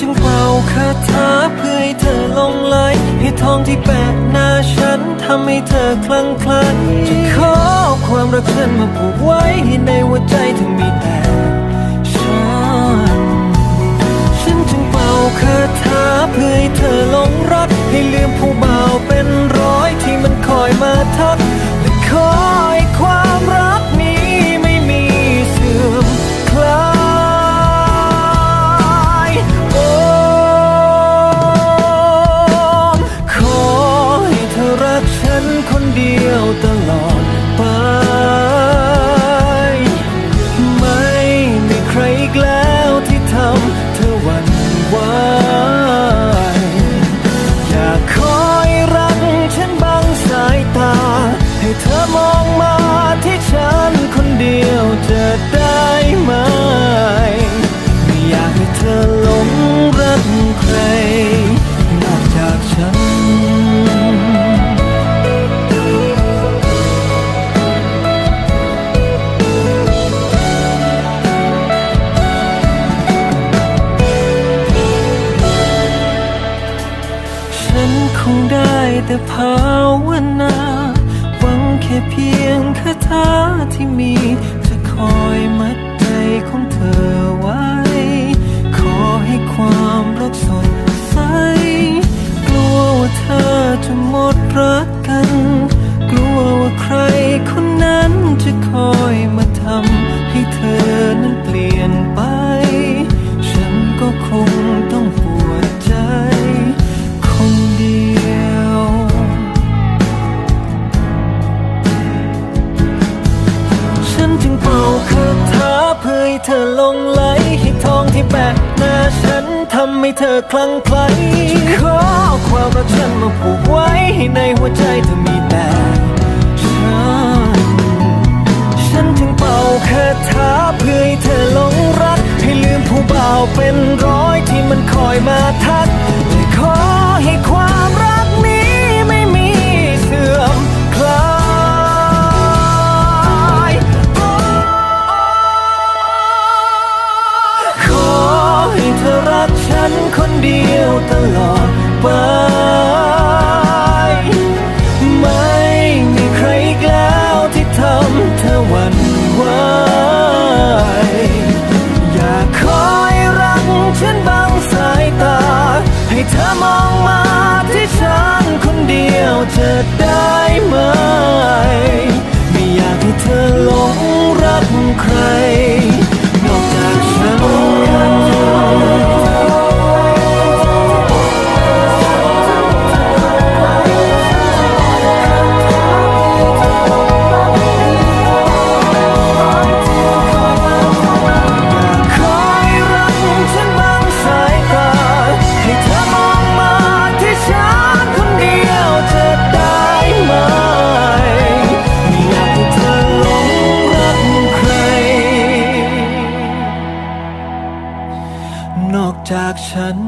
จึงเป่าคาถาเพื่อให้เธอลงไหลให้ทองที่แปะหน้าฉันทำให้เธอคลั่งไคล้จะขอความรักฉันมาผูกไว้ให้ในหัวใจเธอมีแต่ฉันฉันจึงเป่าคาถาเพื่อให้เธอหลงรักให้ลืมผู้บ่าวเป็นร้อยที่มันคอยมาทักและคอ ที่ เพื่อให้เธอลงไหลให้ทองที่แปะหน้าฉันทำให้เธอคลั่งไคล้ขอความรักฉันมาผูกไว้ให้ในหัวใจเธอมีแต่ฉันฉันจึงเป่าคาถาเพื่อให้เธอหลงรัก ให้ลืมผู้บ่าวเป็นร้อยที่มันคอยมาทักและขอให้ความ ธอมองมาที่ฉันคนเดียวเธอได้ไหม ไม่อยากให้เธอหลงรักใคร นอกจากฉัน ฉัน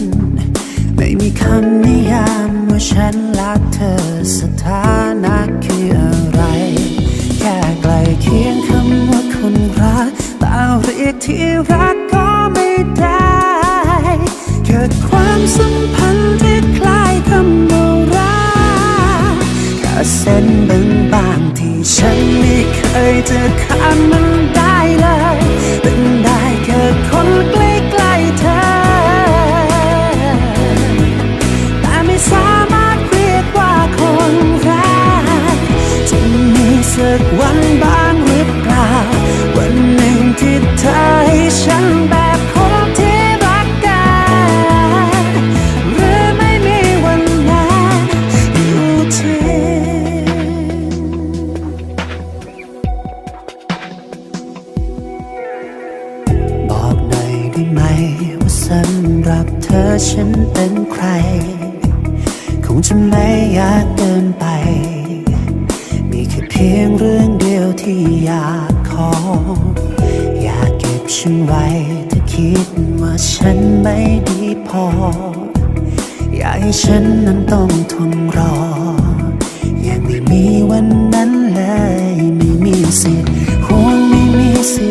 ไม่มีคำนิยามว่าฉันและเธอสถานะคืออะไร แค่ใกลเคียงคำว่าคนรักแต่เรียกที่รักก็ไม่ได้เกิดความสัมพันธ์ที่คล้ายคำว่ารักแค่เส้นบางๆที่ฉันไม่เคยจะข้ามมันได้เลยเป็นได้แค่คนใกล้ สำหรับเธอฉันเป็นใคร คงจะไม่ยากเกินไป มีแค่เพียงเรื่องเดียวที่อยากขอ อยากเก็บฉันไว้ถ้าคิดว่าฉันไม่ดีพอ อยากให้ฉันนั้นต้องทนรอ ยังไม่มีวันนั้นเลยไม่มีสิทธิ์คงไม่มีสิทธิ์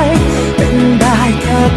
ย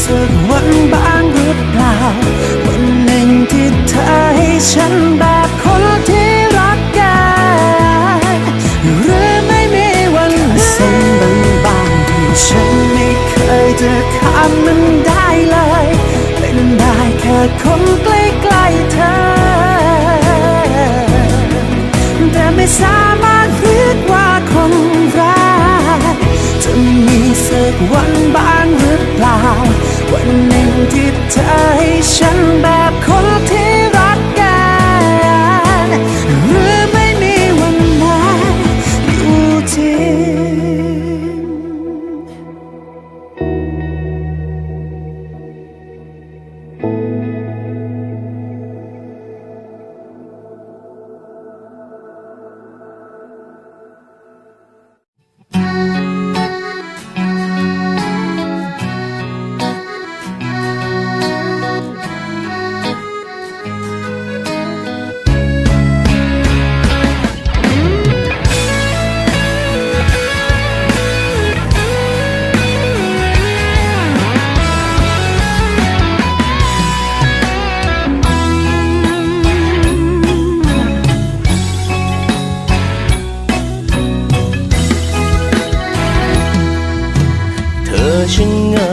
สักวันบ้างหรือเปล่า วันหนึ่งที่เธอให้ฉันแบบคนที่รักกันหรือไม่มีวันเส้นบางๆที่ฉันไม่เคยจะข้ามมันได้เลย เป็นได้แค่คนใกล้ๆเธอ แต่ไม่สามารถเรียกว่าคนรักจะมีสักวันบ้าง วันหนึ่งที่เธอให้ฉันแบบคน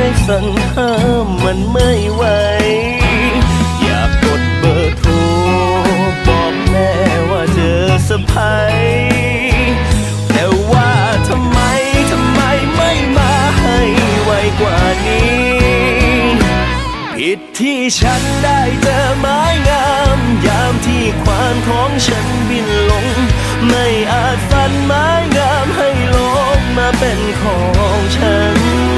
ใจสั่นห้ามมันไม่ไหว อยากกดเบอร์โทรบอกแม่ว่าเจอสะพายแต่ว่าทำไมทำไมไม่มาให้ไวกว่านี้ ผิดที่ฉันได้เจอไม้งาม ยามที่ควานของฉันบินลง ไม่อาจฝันไม้งามให้ลงมาเป็นของฉัน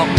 ก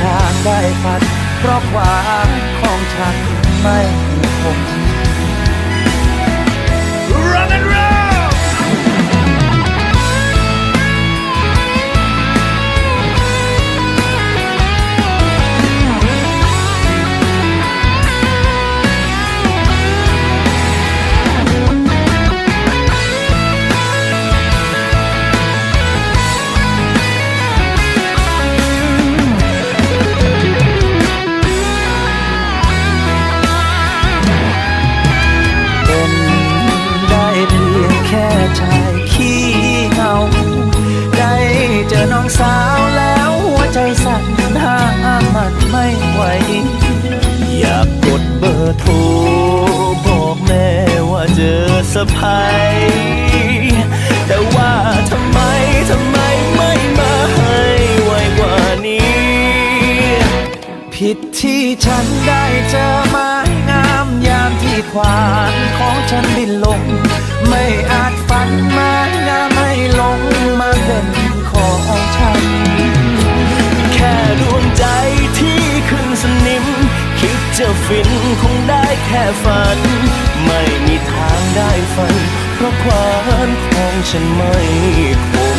ทางได้ฝันเพราะความของฉันไม่คงที่ สะพายแต่ว่าทำไมทำไมไม่มาให้ไวกว่านี้ ผิดที่ฉันได้เจอไม้งามยามที่ควานของฉันบินลง ไม่อาจฝันไม้งามให้ลงมาเป็นของฉัน จะฟินคงได้แค่ฝัน ไม่มีทางได้ฝัน เพราะความของฉันไม่คม